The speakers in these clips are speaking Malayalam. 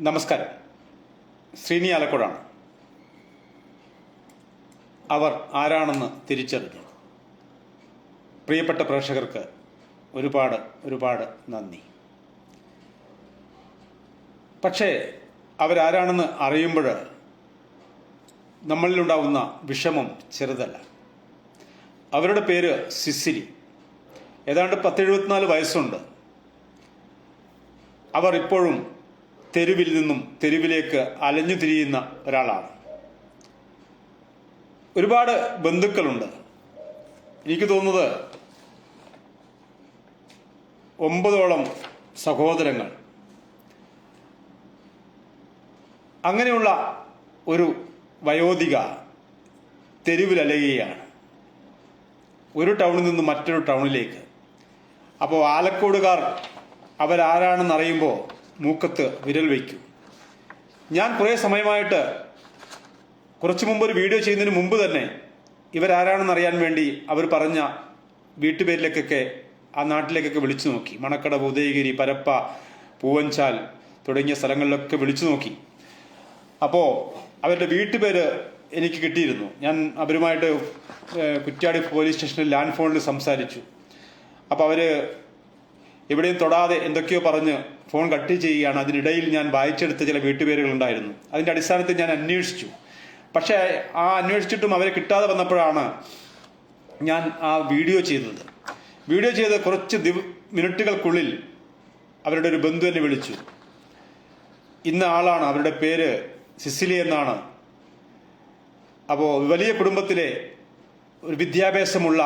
നമസ്കാരം. ശ്രീനി ആലക്കോടാണ്. അവർ ആരാണെന്ന് തിരിച്ചറിഞ്ഞു പ്രിയപ്പെട്ട പ്രേക്ഷകർക്ക് ഒരുപാട് ഒരുപാട് നന്ദി. പക്ഷേ അവരാരാണെന്ന് അറിയുമ്പോൾ നമ്മളിലുണ്ടാവുന്ന വിഷമം ചെറുതല്ല. അവരുടെ പേര് സിസിലി. ഏതാണ്ട് പത്തെഴുപത്തിനാല് വയസ്സുണ്ട്. അവർ ഇപ്പോഴും തെരുവിൽ നിന്നും തെരുവിലേക്ക് അലഞ്ഞു തിരിയുന്ന ഒരാളാണ്. ഒരുപാട് ബന്ധുക്കളുണ്ട്. എനിക്ക് തോന്നുന്നത് ഒമ്പതോളം സഹോദരങ്ങൾ. അങ്ങനെയുള്ള ഒരു വയോധിക തെരുവിലലയുകയാണ് ഒരു ടൗണിൽ നിന്ന് മറ്റൊരു ടൗണിലേക്ക്. അപ്പോൾ ആലക്കോടുകാർ അവരാരാണെന്ന് അറിയുമ്പോൾ മൂക്കത്ത് വിരൽ വയ്ക്കും. ഞാൻ കുറേ സമയമായിട്ട് കുറച്ചു മുമ്പ് ഒരു വീഡിയോ ചെയ്യുന്നതിന് മുമ്പ് തന്നെ ഇവരാരാണെന്ന് അറിയാൻ വേണ്ടി അവർ പറഞ്ഞ വീട്ടുപേരിലേക്കൊക്കെ ആ നാട്ടിലേക്കൊക്കെ വിളിച്ചു നോക്കി. മണക്കട ഉദയഗിരി പരപ്പ പൂവഞ്ചാൽ തുടങ്ങിയ സ്ഥലങ്ങളിലൊക്കെ വിളിച്ചു നോക്കി. അപ്പോൾ അവരുടെ വീട്ടുപേര് എനിക്ക് കിട്ടിയിരുന്നു. ഞാൻ അവരുമായിട്ട് കുറ്റ്യാടി പോലീസ് സ്റ്റേഷനിൽ ലാൻഡ് ഫോണിൽ സംസാരിച്ചു. അപ്പോൾ അവർ എവിടെയും തൊടാതെ എന്തൊക്കെയോ പറഞ്ഞ് ഫോൺ കട്ട് ചെയ്യുകയാണ്. അതിനിടയിൽ ഞാൻ വായിച്ചെടുത്ത ചില വീട്ടുപേരുകളുണ്ടായിരുന്നു അതിന്റെ അടിസ്ഥാനത്തിൽ ഞാൻ അന്വേഷിച്ചു. പക്ഷേ ആ അന്വേഷിച്ചിട്ടും അവരെ കിട്ടാതെ വന്നപ്പോഴാണ് ഞാൻ ആ വീഡിയോ ചെയ്തത്. വീഡിയോ ചെയ്ത കുറച്ച് ദിവ മിനിറ്റുകൾക്കുള്ളിൽ അവരുടെ ഒരു ബന്ധു എന്നെ വിളിച്ചു. ഇന്ന ആളാണ് അവരുടെ പേര് സിസിലി എന്നാണ്. അപ്പോൾ വലിയ കുടുംബത്തിലെ ഒരു വിദ്യാഭ്യാസമുള്ള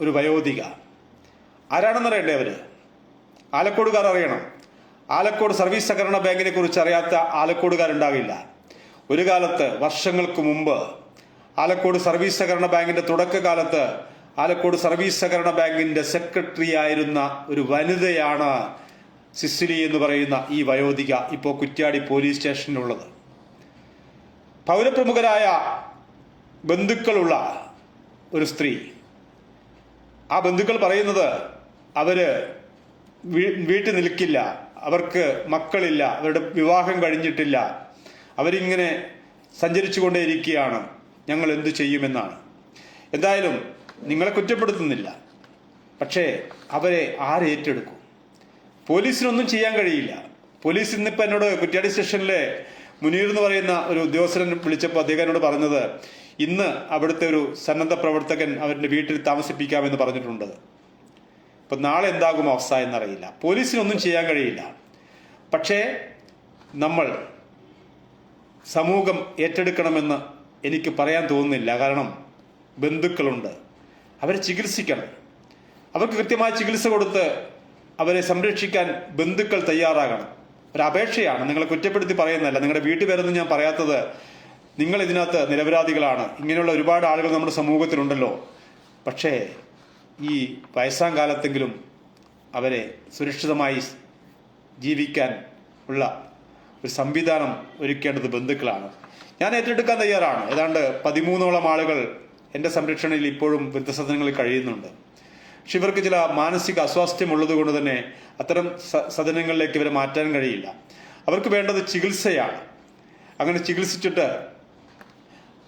ഒരു വയോധിക. ആരാണെന്നറിയണ്ടേ അവർ? ആലക്കോടുകാർ അറിയണം. ആലക്കോട് സർവീസ് സഹകരണ ബാങ്കിനെ കുറിച്ച് അറിയാത്ത ആലക്കോടുകാരുണ്ടാകില്ല. ഒരു കാലത്ത് വർഷങ്ങൾക്ക് മുമ്പ് ആലക്കോട് സർവീസ് സഹകരണ ബാങ്കിന്റെ തുടക്കകാലത്ത് ആലക്കോട് സർവീസ് സഹകരണ ബാങ്കിന്റെ സെക്രട്ടറി ആയിരുന്ന ഒരു വനിതയാണ് സിസിലി എന്ന് പറയുന്ന ഈ വയോധിക ഇപ്പോൾ കുറ്റ്യാടി പോലീസ് സ്റ്റേഷനിലുള്ളത്. പൗരപ്രമുഖരായ ബന്ധുക്കളുള്ള ഒരു സ്ത്രീ. ആ ബന്ധുക്കൾ പറയുന്നത് അവർ വീട്ടിൽ നിൽക്കില്ല. അവർക്ക് മക്കളില്ല. അവരുടെ വിവാഹം കഴിഞ്ഞിട്ടില്ല. അവരിങ്ങനെ സഞ്ചരിച്ചു കൊണ്ടേയിരിക്കുകയാണ് ഞങ്ങൾ എന്തു ചെയ്യുമെന്നാണ്. എന്തായാലും നിങ്ങളെ കുറ്റപ്പെടുത്തുന്നില്ല. പക്ഷേ അവരെ ആരേറ്റെടുക്കും പോലീസിനൊന്നും ചെയ്യാൻ കഴിയില്ല. പോലീസ് ഇന്നിപ്പോൾ എന്നോട് കുറ്റ്യാടി സ്റ്റേഷനിലെ മുനീർ എന്ന് പറയുന്ന ഒരു ഉദ്യോഗസ്ഥൻ വിളിച്ചപ്പോൾ അദ്ദേഹം എന്നോട് പറഞ്ഞത് ഇന്ന് അവിടുത്തെ ഒരു സന്നദ്ധ പ്രവർത്തകൻ അവരുടെ വീട്ടിൽ താമസിപ്പിക്കാമെന്ന് പറഞ്ഞിട്ടുണ്ട്. ഇപ്പം നാളെ എന്താകും അവസ്ഥ എന്നറിയില്ല. പോലീസിനൊന്നും ചെയ്യാൻ കഴിയില്ല. പക്ഷേ നമ്മൾ സമൂഹം ഏറ്റെടുക്കണമെന്ന് എനിക്ക് പറയാൻ തോന്നുന്നില്ല. കാരണം ബന്ധുക്കളുണ്ട്. അവരെ ചികിത്സിക്കണം. അവർക്ക് കൃത്യമായ ചികിത്സ കൊടുത്ത് അവരെ സംരക്ഷിക്കാൻ ബന്ധുക്കൾ തയ്യാറാകണം. ഒരു അപേക്ഷയാണ്. നിങ്ങളെ കുറ്റപ്പെടുത്തി പറയുന്നതല്ല. നിങ്ങളുടെ വീട്ടുപേരൊന്നും ഞാൻ പറയാത്തത് നിങ്ങൾ ഇതിനകത്ത് നിരപരാധികളാണ്. ഇങ്ങനെയുള്ള ഒരുപാട് ആളുകൾ നമ്മുടെ സമൂഹത്തിലുണ്ടല്ലോ. പക്ഷേ ഈ വയസ്സാം കാലത്തെങ്കിലും അവരെ സുരക്ഷിതമായി ജീവിക്കാൻ ഉള്ള ഒരു സംവിധാനം ഒരുക്കേണ്ടത് ബന്ധുക്കളാണ്. ഞാൻ ഏറ്റെടുക്കാൻ തയ്യാറാണ്. ഏതാണ്ട് പതിമൂന്നോളം ആളുകൾ എന്റെ സംരക്ഷണയിൽ ഇപ്പോഴും വൃദ്ധസദനങ്ങളിൽ കഴിയുന്നുണ്ട്. പക്ഷെ ഇവർക്ക് ചില മാനസിക അസ്വാസ്ഥ്യം ഉള്ളത് കൊണ്ട് തന്നെ അത്തരം സദനങ്ങളിലേക്ക് ഇവരെ മാറ്റാൻ കഴിയില്ല. അവർക്ക് വേണ്ടത് ചികിത്സയാണ്. അങ്ങനെ ചികിത്സിച്ചിട്ട്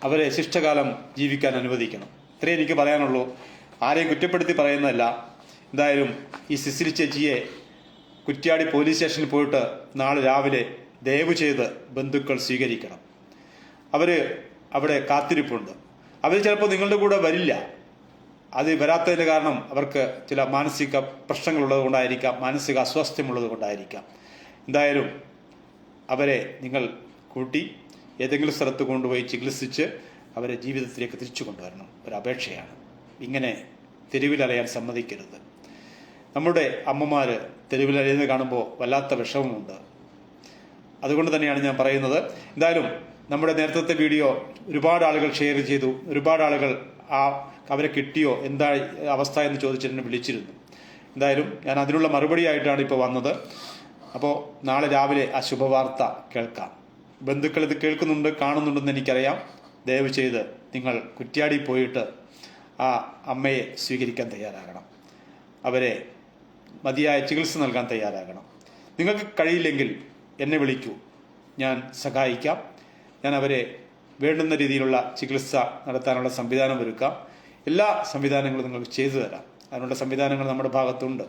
അവരെ ശിഷ്ടകാലം ജീവിക്കാൻ അനുവദിക്കണം. ഇത്രയേ എനിക്ക് പറയാനുള്ളൂ. ആരെയും കുറ്റപ്പെടുത്തി പറയുന്നതല്ല. എന്തായാലും ഈ സിസിലി ചേച്ചിയെ കുറ്റ്യാടി പോലീസ് സ്റ്റേഷനിൽ പോയിട്ട് നാളെ രാവിലെ ദയവ് ചെയ്ത് ബന്ധുക്കൾ സ്വീകരിക്കണം. അവർ അവിടെ കാത്തിരിപ്പുണ്ട്. അവർ ചിലപ്പോൾ നിങ്ങളുടെ കൂടെ വരില്ല. അത് വരാത്തതിന്റെ കാരണം അവർക്ക് ചില മാനസിക പ്രശ്നങ്ങളുള്ളത് കൊണ്ടായിരിക്കാം മാനസിക അസ്വാസ്ഥ്യമുള്ളത് കൊണ്ടായിരിക്കാം. എന്തായാലും അവരെ നിങ്ങൾ കൂട്ടി ഏതെങ്കിലും സ്ഥലത്ത് കൊണ്ടുപോയി ചികിത്സിച്ച് അവരെ ജീവിതത്തിലേക്ക് തിരിച്ചു കൊണ്ടുവരണം. ഒരു അപേക്ഷയാണ്. ഇങ്ങനെ തെരുവിലലയാൻ സമ്മതിക്കരുത്. നമ്മുടെ അമ്മമാർ തെരുവിലലയുന്നത് കാണുമ്പോൾ വല്ലാത്ത വിഷമമുണ്ട്. അതുകൊണ്ട് തന്നെയാണ് ഞാൻ പറയുന്നത്. എന്തായാലും നമ്മുടെ നേരത്തെ വീഡിയോ ഒരുപാട് ആളുകൾ ഷെയർ ചെയ്തു. ഒരുപാട് ആളുകൾ ആ അവരെ കിട്ടിയോ എന്താ അവസ്ഥ എന്ന് ചോദിച്ചിട്ട് വിളിച്ചിരുന്നു. എന്തായാലും ഞാൻ അതിനുള്ള മറുപടിയായിട്ടാണ് ഇപ്പോൾ വന്നത്. അപ്പോൾ നാളെ രാവിലെ ആ ശുഭവാർത്ത കേൾക്കാം. ബന്ധുക്കൾ ഇത് കേൾക്കുന്നുണ്ട് കാണുന്നുണ്ടെന്ന് എനിക്കറിയാം. ദയവ് ചെയ്ത് നിങ്ങൾ കുറ്റ്യാടി പോയിട്ട് ആ അമ്മയെ സ്വീകരിക്കാൻ തയ്യാറാകണം. അവരെ മതിയായ ചികിത്സ നൽകാൻ തയ്യാറാകണം. നിങ്ങൾക്ക് കഴിയില്ലെങ്കിൽ എന്നെ വിളിക്കൂ. ഞാൻ സഹായിക്കാം. ഞാൻ അവരെ വേണ്ടുന്ന രീതിയിലുള്ള ചികിത്സ നടത്താനുള്ള സംവിധാനം ഒരുക്കാം. എല്ലാ സംവിധാനങ്ങളും നിങ്ങൾക്ക് ചെയ്തു തരാം. അതിനുള്ള സംവിധാനങ്ങൾ നമ്മുടെ ഭാഗത്തുണ്ട്.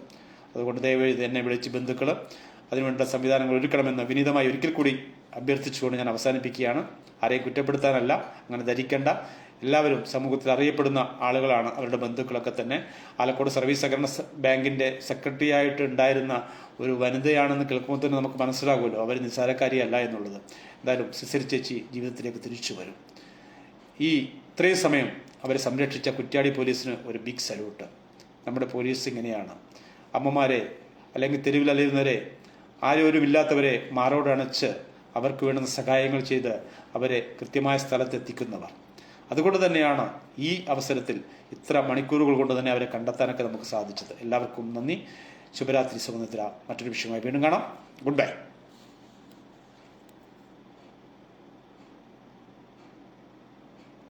അതുകൊണ്ട് ദയവായി എന്നെ വിളിച്ച് ബന്ധുക്കൾ അതിനുവേണ്ട സംവിധാനങ്ങൾ ഒരുക്കണമെന്ന് വിനീതമായി ഒരിക്കൽ കൂടി അഭ്യർത്ഥിച്ചുകൊണ്ട് ഞാൻ അവസാനിപ്പിക്കുകയാണ്. ആരെയും കുറ്റപ്പെടുത്താനല്ല അങ്ങനെ ധരിക്കേണ്ട. എല്ലാവരും സമൂഹത്തിൽ അറിയപ്പെടുന്ന ആളുകളാണ് അവരുടെ ബന്ധുക്കളൊക്കെ തന്നെ. ആലക്കോട് സർവീസ് സഹകരണ ബാങ്കിന്റെ സെക്രട്ടറി ആയിട്ട് ഉണ്ടായിരുന്ന ഒരു വനിതയാണെന്ന് കേൾക്കുമ്പോൾ തന്നെ നമുക്ക് മനസ്സിലാകുമല്ലോ. അവർ നിസ്സാരക്കാരിയല്ല എന്നുള്ളത്. എന്തായാലും സിസിർ ചേച്ചി ജീവിതത്തിലേക്ക് തിരിച്ചു വരും. ഈ ഇത്രയും സമയം അവരെ സംരക്ഷിച്ച കുറ്റ്യാടി പോലീസിന് ഒരു ബിഗ് സല്യൂട്ട് നമ്മുടെ പോലീസ് ഇങ്ങനെയാണ്. അമ്മമാരെ അല്ലെങ്കിൽ തെരുവിൽ അലയുന്നവരെ ആരോരുമില്ലാത്തവരെ മാറോടണച്ച് അവർക്ക് വേണ്ടുന്ന സഹായങ്ങൾ ചെയ്ത് അവരെ കൃത്യമായ സ്ഥലത്ത് എത്തിക്കുന്നവർ അതുകൊണ്ട് തന്നെയാണ് ഈ അവസരത്തിൽ ഇത്ര മണിക്കൂറുകൾ കൊണ്ട് തന്നെ അവരെ കണ്ടെത്താനൊക്കെ നമുക്ക് സാധിച്ചത്. എല്ലാവർക്കും നന്ദി. ശുഭരാത്രി സുഗന്ധത്തില മറ്റൊരു വിഷയമായി വീണ്ടും കാണാം. Good bye